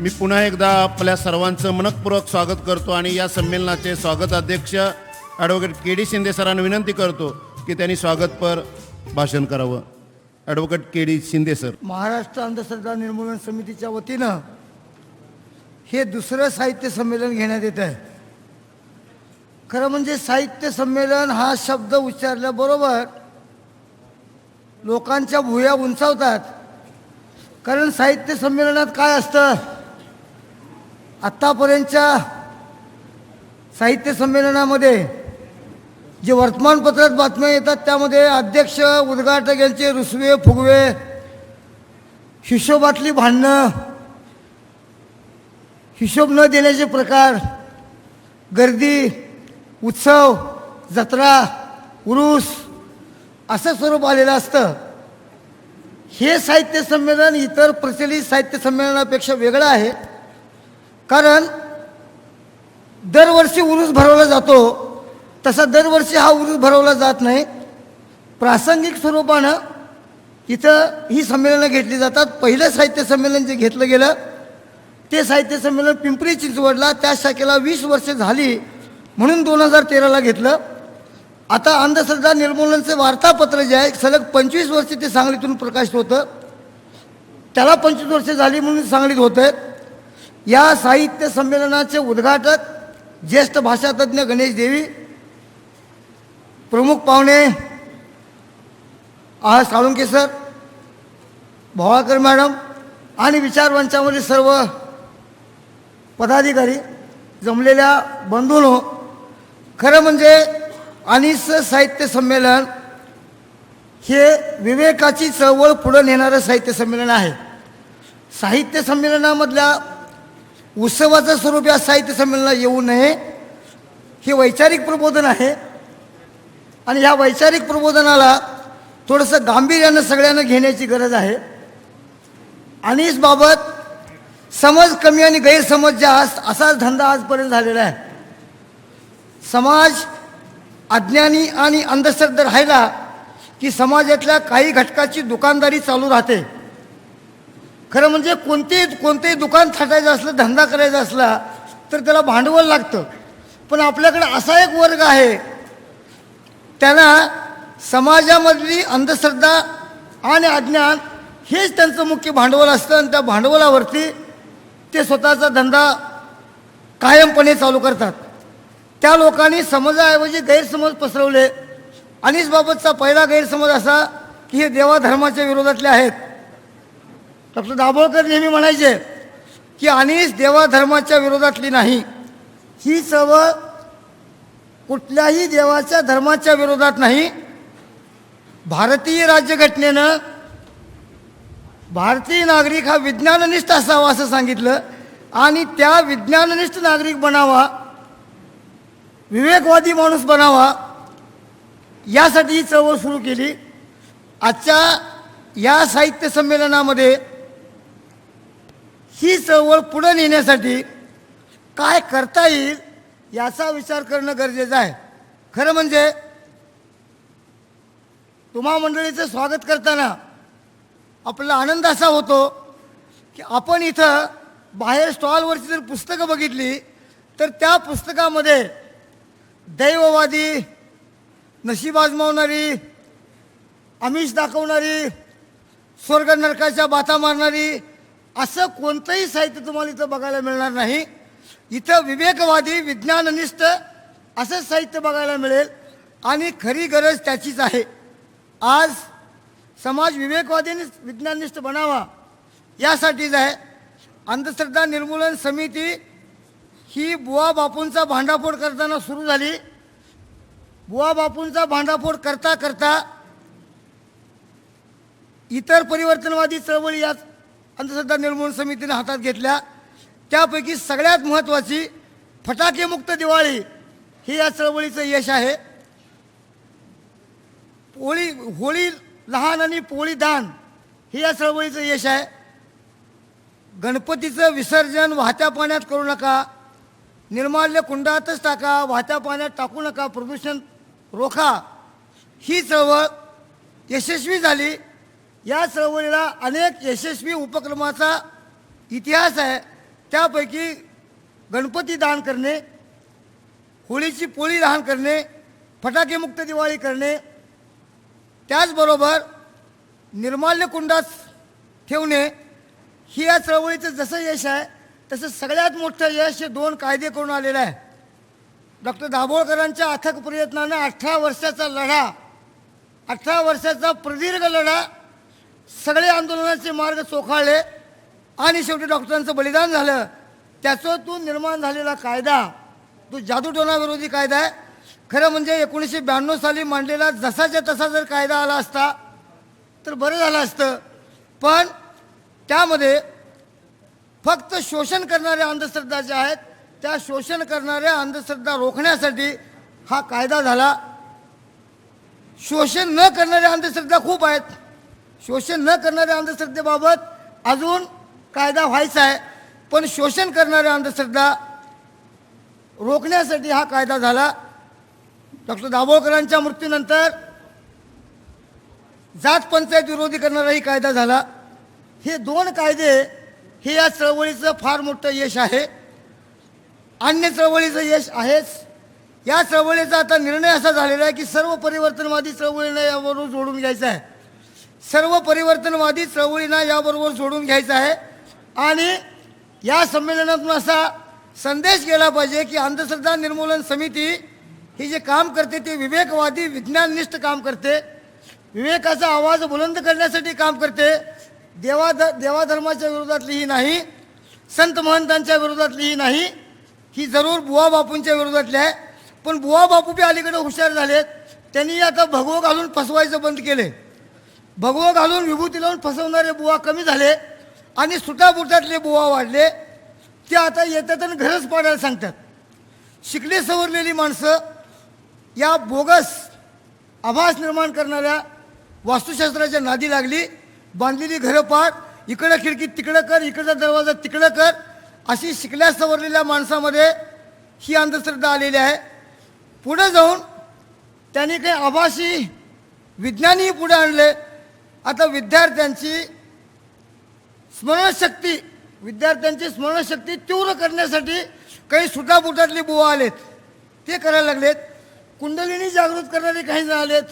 मी पुन्हा एकदा आपल्या सर्वांचं मनपूर्वक स्वागत करतो आणि या संमेलनाचे स्वागत अध्यक्ष ॲडव्होकेट के डी शिंदे सरांना विनंती करतो की त्यांनी स्वागतपर भाषण करावं. Advocate K D Shinde sir. Maharashtra अंधश्रद्धा निर्मूलन समितीच्या वतीनं हे दुसरं साहित्य संमेलन घेण्यात येत आहे. खरं म्हणजे साहित्य संमेलन हा शब्द उच्चारल्याबरोबर लोकांच्या भुया उंचावतात. कारण साहित्य संमेलनात काय असतं? आत्तापर्यंतच्या साहित्य संमेलनामध्ये जे वर्तमानपत्रात बातम्या येतात त्यामध्ये अध्यक्ष उद्घाटक यांचे रुसवे फुगवे हिशोबातली भांडणं हिशोब न देण्याचे प्रकार गर्दी उत्सव जत्रा उरूस असं स्वरूप आलेलं असतं. हे साहित्य संमेलन इतर प्रचलित साहित्य संमेलनापेक्षा वेगळं आहे. कारण दरवर्षी उरूस भरवला जातो. तसा दरवर्षी हा उरूस भरवला जात नाही. प्रासंगिक स्वरूपानं इथं ही संमेलनं घेतली जातात. पहिलं साहित्य संमेलन जे घेतलं गेलं ते साहित्य संमेलन पिंपरी चिंचवडला त्या शाखेला वीस वर्षे झाली म्हणून दोन हजार तेराला घेतलं. आता अंधश्रद्धा निर्मूलनचे वार्तापत्र जे आहे सलग पंचवीस वर्षे ते सांगलीतून प्रकाशित होतं. त्याला पंचवीस वर्षे झाली म्हणून सांगलीत होतं आहे या साहित्य संमेलनाचे उद्घाटक ज्येष्ठ भाषातज्ञ गणेश देवी प्रमुख पाहुणे आह साळुंके सर भोवाळकर मॅडम आणि विचारवंचामधील सर्व पदाधिकारी जमलेल्या बंधूंनो खरं म्हणजे अनिस साहित्य संमेलन हे विवेकाची चळवळ पुढं नेणारं साहित्य संमेलन आहे. साहित्य संमेलनामधल्या उत्सवाचं स्वरूप या साहित्य संमेलनाला येऊ नये. हे वैचारिक प्रबोधन आहे. आणि ह्या वैचारिक प्रबोधनाला थोडंसं गांभीर्यानं सगळ्यांना घेण्याची गरज आहे. अनिसबाबत समज कमी आणि गैरसमज जास्त असाच धंदा आजपर्यंत झालेला आहे. समाज अज्ञानी आणि अंधश्रद्धा राहिला की समाजातल्या काही घटकाची दुकानदारी चालू राहते. खरं म्हणजे कोणतेही कोणतेही दुकान थाटायचं असलं धंदा करायचा असला तर त्याला भांडवल लागतं. पण आपल्याकडे असा एक वर्ग आहे त्यांना समाजामधली अंधश्रद्धा आणि अज्ञान हेच त्यांचं मुख्य भांडवल असतं आणि त्या भांडवलावरती ते स्वतःचा धंदा कायमपणे चालू करतात. त्या लोकांनी समाजाऐवजी गैरसमज पसरवले. अनिसबाबतचा पहिला गैरसमज असा की हे देवाधर्माच्या विरोधातले आहेत. डॉक्टर दाभोळकर नेहमी म्हणायचे की अनिस देवाधर्माच्या विरोधातली नाही. ही चळवळ कुठल्याही देवाच्या धर्माच्या विरोधात नाही. भारतीय राज्यघटनेनं भारतीय नागरिक हा विज्ञाननिष्ठ असावा असं सांगितलं आणि त्या विज्ञाननिष्ठ नागरिक बनावा विवेकवादी माणूस बनावा यासाठी ही चळवळ सुरू केली. आजच्या या साहित्य संमेलनामध्ये ही चळवळ पुढं नेण्यासाठी काय करता येईल याचा विचार करणं गरजेचं आहे. खरं म्हणजे तुम्हा मंडळीचं स्वागत करताना आपला आनंद असा होतो की आपण इथं बाहेर स्टॉलवरची जर पुस्तकं बघितली तर त्या पुस्तकामध्ये दैववादी नशीब आजमावणारी आमिष दाखवणारी स्वर्ग नरकाच्या बाता मारणारी असं कोणतंही साहित्य तुम्हाला इथं बघायला मिळणार नाही. इथं विवेकवादी विज्ञाननिष्ठ असं साहित्य बघायला मिळेल. आणि खरी गरज त्याचीच आहे. आज समाज विवेकवादीने विज्ञाननिष्ठ बनावा यासाठीच आहे. अंधश्रद्धा निर्मूलन समिती ही बुवा बापूंचा भांडाफोड करताना सुरू झाली. बुवा बापूंचा भांडाफोड करता करता इतर परिवर्तनवादी चळवळी या अंधश्रद्धा निर्मूलन समितीने हातात घेतल्या. त्यापैकी सगळ्यात महत्त्वाची फटाकेमुक्त दिवाळी हे या चळवळीचं यश आहे. पोळी होळी लहान आणि पोळी दान हे या चळवळीचं यश आहे. गणपतीचं विसर्जन वाहत्या पाण्यात करू नका. निर्माल्य कुंडातच टाका वाहत्या पाण्यात टाकू नका प्रदूषण रोखा. ही चळवळ यशस्वी झाली. या चळवळीला अनेक यशस्वी उपक्रमाचा इतिहास आहे. त्यापैकी गणपती दान करणे होळीची पोळी दान करणे फटाकेमुक्त दिवाळी करणे त्याचबरोबर निर्माल्य कुंडात ठेवणे ही या चळवळीचं जसं यश आहे तसं सगळ्यात मोठं यश हे दोन कायदे करून आलेलं आहे. डॉक्टर दाभोळकरांच्या अथक प्रयत्नानं अठरा वर्षाचा लढा अठरा वर्षाचा प्रदीर्घ लढा सगळे आंदोलनाचे मार्ग चोखाळले आणि शेवटी डॉक्टरांचं बलिदान झालं. त्याच्यातून निर्माण झालेला कायदा तो जादूटोणाविरोधी कायदा आहे. खरं म्हणजे एकोणीसशे ब्याण्णव साली मांडलेला जसाच्या तसा जर कायदा आला असता तर बरं झालं असतं. पण त्यामध्ये फक्त शोषण करणाऱ्या अंधश्रद्धा ज्या आहेत त्या शोषण करणाऱ्या अंधश्रद्धा रोखण्यासाठी हा कायदा झाला. शोषण न करणाऱ्या अंधश्रद्धा खूप आहेत. शोषण न करणाऱ्या अंधश्रद्धेबाबत अजून कायदा व्हायचा आहे पण शोषण करणाऱ्या अंधश्रद्धा रोखण्यासाठी हा कायदा झाला. डॉक्टर दाभोळकरांच्या मृत्यूनंतर जात पंचायत विरोधी करणाराही कायदा झाला. हे दोन कायदे हे या चळवळीचं फार मोठं यश आहे. अन्य चळवळीचं यश आहेच. या चळवळीचा आता निर्णय असा झालेला आहे की सर्व परिवर्तनवादी चळवळीनं यावरून जोडून घ्यायचं आहे. सर्व परिवर्तनवादी चळवळींना याबरोबर जोडून घ्यायचं आहे. आणि या संमेलनातून असा संदेश गेला पाहिजे की अंधश्रद्धा निर्मूलन समिती ही जे काम करते ते विवेकवादी विज्ञाननिष्ठ काम करते. विवेकाचा आवाज बुलंद करण्यासाठी काम करते. देवा देवाधर्माच्या विरोधातलीही नाही संत महंतांच्या विरोधातलीही नाही ही जरूर बुवा बापूंच्या विरोधातली आहे. पण बुवा बापू बी अलीकडे हुशार झालेत. त्यांनी आता भगवं घालून फसवायचं बंद केले भगवं घालून विभूती लावून फसवणारे बुवा कमी झाले आणि सुटाबुटातले बुवा वाढले. ते आता येतात आणि घरच पाडायला सांगतात. शिकले सवरलेली माणसं या बोगस आभास निर्माण करणाऱ्या वास्तुशास्त्राच्या नादी लागली. बांधलेली घरं पाड इकडं खिडकी तिकडं कर इकडचा दरवाजा तिकडं कर अशी शिकल्या सवरलेल्या माणसामध्ये ही अंधश्रद्धा आलेली आहे. पुढे जाऊन त्यांनी काही आभासी विज्ञानही पुढे आणले. आता विद्यार्थ्यांची स्मरणशक्ती विद्यार्थ्यांची स्मरणशक्ती तीव्र करण्यासाठी काही सुटापुटातले बुवा आलेत. ते करायला लागलेत. कुंडलिनी जागृत करणारे काही जण आलेत.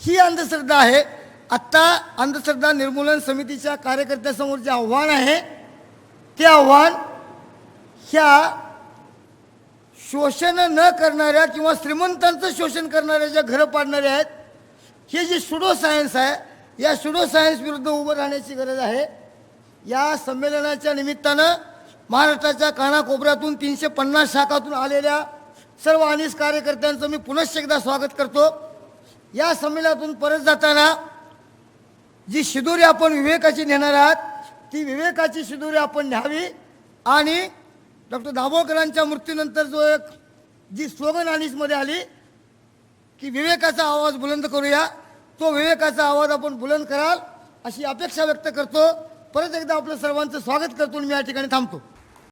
ही अंधश्रद्धा आहे. आत्ता अंधश्रद्धा निर्मूलन समितीच्या कार्यकर्त्यासमोर जे आव्हान आहे ते आव्हान ह्या शोषण न करणाऱ्या किंवा श्रीमंतांचं शोषण करणाऱ्या ज्या घरं पाडणाऱ्या आहेत हे जे सुडो सायन्स आहे या सुडो सायन्स विरुद्ध उभं राहण्याची गरज आहे. या संमेलनाच्या निमित्तानं महाराष्ट्राच्या कानाकोपऱ्यातून तीनशे पन्नास शाखातून आलेल्या सर्व अनिस कार्यकर्त्यांचं मी पुनश्च एकदा स्वागत करतो. या संमेलनातून परत जाताना जी शिदोरी आपण विवेकाची नेणार आहात ती विवेकाची शिदोरी आपण न्यावी आणि डॉक्टर दाभोळकरांच्या मृत्यूनंतर जो एक जी स्लोगन अनिसमध्ये आली की विवेकाचा आवाज बुलंद करूया. तो विवेकाचा आवाज आपण बुलंद कराल अशी अपेक्षा व्यक्त करतो. परत एकदा आपलं सर्वांचं स्वागत करतो आणि मी या ठिकाणी थांबतो.